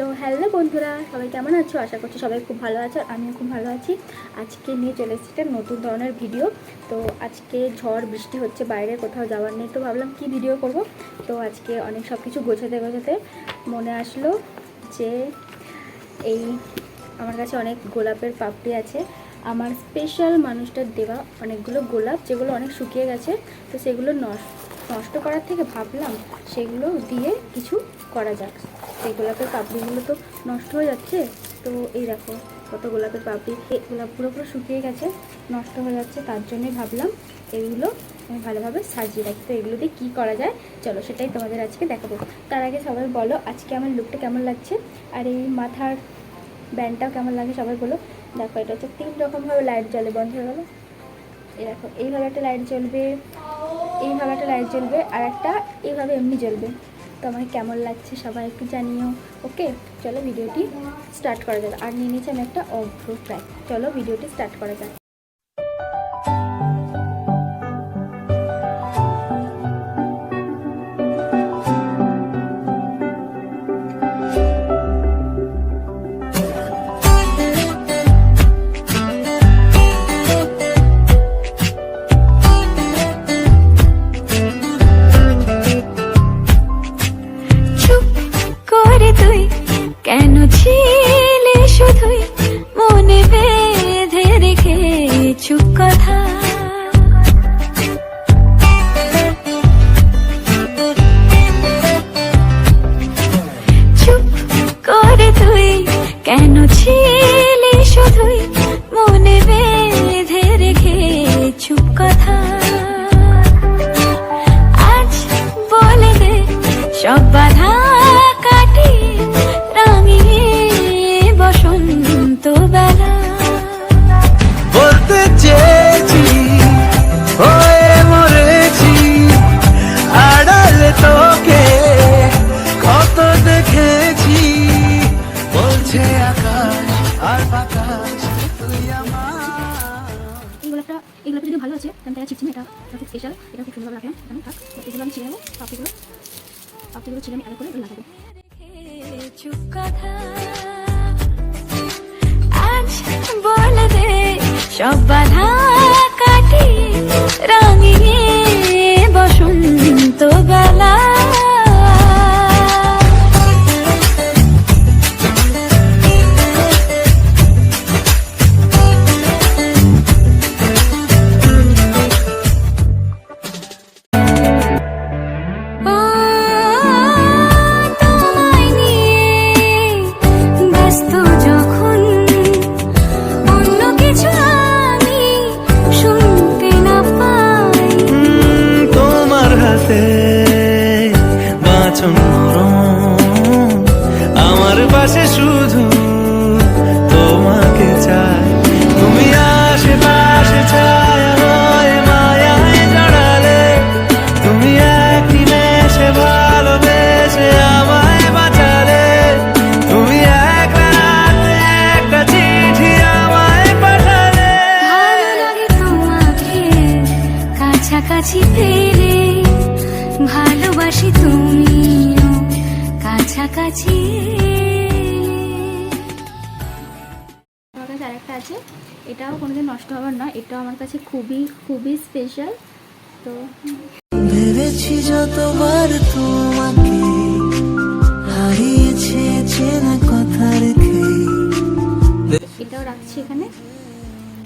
So hello বন্ধুরা, সবাই কেমন আছো? আশা করছি সবাই খুব ভালো আছো, আমিও খুব ভালো আছি। আজকে নিয়ে চলে এসেছি একটা নতুন ধরনের ভিডিও। তো আজকে ঝড়, বৃষ্টি হচ্ছে, বাইরে কোথাও যাওয়ার নেই, তো ভাবলাম কি ভিডিও করব? তো আজকে অনেক সব কিছু গোছাতে গোছাতে মনে আসলো যে এই আমার কাছে অনেক গোলাপের পাপড়ি আছে। আমার স্পেশাল মানুষটার দেওয়া অনেকগুলো গোলাপ, যেগুলো অনেক শুকিয়ে গেছে, তো সেগুলো নষ্ট নষ্ট করার থেকে ভাবলাম সেগুলো দিয়ে কিছু করা যাক। সেই গোলাপের পাপড়িগুলো তো নষ্ট হয়ে যাচ্ছে। তো এই দেখো কত গোলাপের পাপড়ি। এই গোলাপগুলো পুরো শুকিয়ে গেছে, নষ্ট হয়ে যাচ্ছে, তার জন্যই ভাবলাম এগুলো আমি ভালোভাবে সাজিয়ে রাখি। তো এগুলো দিয়ে কী করা যায়? চলো সেটাই তোমাদের আজকে দেখাবো। তার আগে সবাই বলো আজকে আমার লুকটা কেমন লাগছে? আর এই মাথার ব্যান্ডটাও কেমন লাগে সবাই বলো। দেখো, এটা হচ্ছে তিন রকমভাবে লাইট জ্বলে, বন্ধ হয়ে গেলো। এই দেখো, এইভাবে একটা লাইট জ্বলবে, এইভাবে একটা লাইট জ্বলবে, আর একটা এইভাবে এমনি জ্বলবে। তো আমাকে কেমন লাগছে সবাই একটু জানিও, ওকে? চলো ভিডিওটি স্টার্ট করা যাক। আর নিয়ে নিয়েছি আমি একটা অভ্র ফ্রাই চলো ভিডিওটি স্টার্ট করা যাক। করে তুই? কেন ছিলে শুধুই? মনে বেঁধে রেখে চুপ কথা। চুপ করে তুই? কেন ছিলে যদি ভালো আছে। তাহলে তারা চিপচিনি এটা খুব স্পেশাল এটা খুব সুন্দরভাবে রাখলাম এখানে থাক এগুলো আমি ছিঁড়ে নেব পাপড়িগুলো পাপড়িগুলো ছিঁড়ে আমি করে লাগাবো চুপ সব বাধা আমার পাশে শুধু তোমাকে চাই। তুমি আশেপাশে ছায়া আমায় আমায় তোমাকে ভালোবাসি তুমিও কাছাকাছি। আছে। এটাও কোনোদিন নষ্ট হবার নয়। এটাও আমার কাছে খুবই খুবই স্পেশাল তো ভেবেছি যতবার তোমাকে হারিয়েছে চেনা কথা রেখে। এটাও রাখছি এখানে।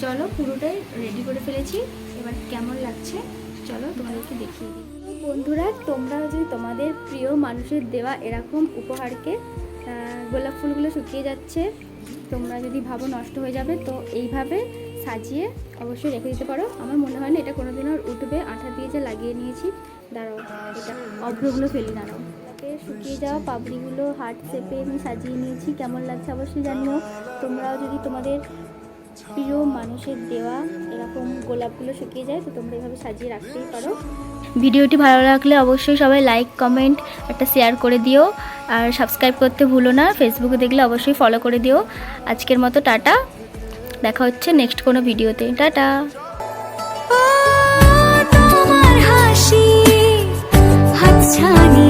চলো পুরোটাই রেডি করে ফেলেছি। এবার কেমন লাগছে চলো তোমাদেরকে দেখিয়ে দিই। বন্ধুরা তোমরা যদি তোমাদের প্রিয় মানুষের দেওয়া এরকম উপহারকে গোলাপ ফুলগুলো শুকিয়ে যাচ্ছে তোমরা যদি ভাবো নষ্ট হয়ে যাবে, তো এইভাবে সাজিয়ে অবশ্যই রেখে দিতে পারো। আমার মনে হয় না, এটা কোনোদিন আর উঠবে। আঠা দিয়ে যে লাগিয়ে নিয়েছি, দাঁড়াও, এটা অভ্রগুলো ফেলি, দাঁড়াও। শুকিয়ে যাওয়া পাপড়িগুলো হার্ট শেপে আমি সাজিয়ে নিয়েছি। কেমন লাগছে অবশ্যই জানিও। তোমরাও যদি তোমাদের প্রিয় মানুষের দেওয়া এরকম গোলাপগুলো শুকিয়ে যায়, তো তোমরা এভাবে সাজিয়ে রাখতেই পারো। ভিডিওটি ভালো লাগলে অবশ্যই সবাই লাইক কমেন্ট একটা শেয়ার করে দিও। আর সাবস্ক্রাইব করতে ভুলো না ফেসবুকে দেখলে অবশ্যই ফলো করে দিও। আজকের মতো টাটা, দেখা হচ্ছে নেক্সট কোনো ভিডিওতে। টাটা। হাসি হাতছানি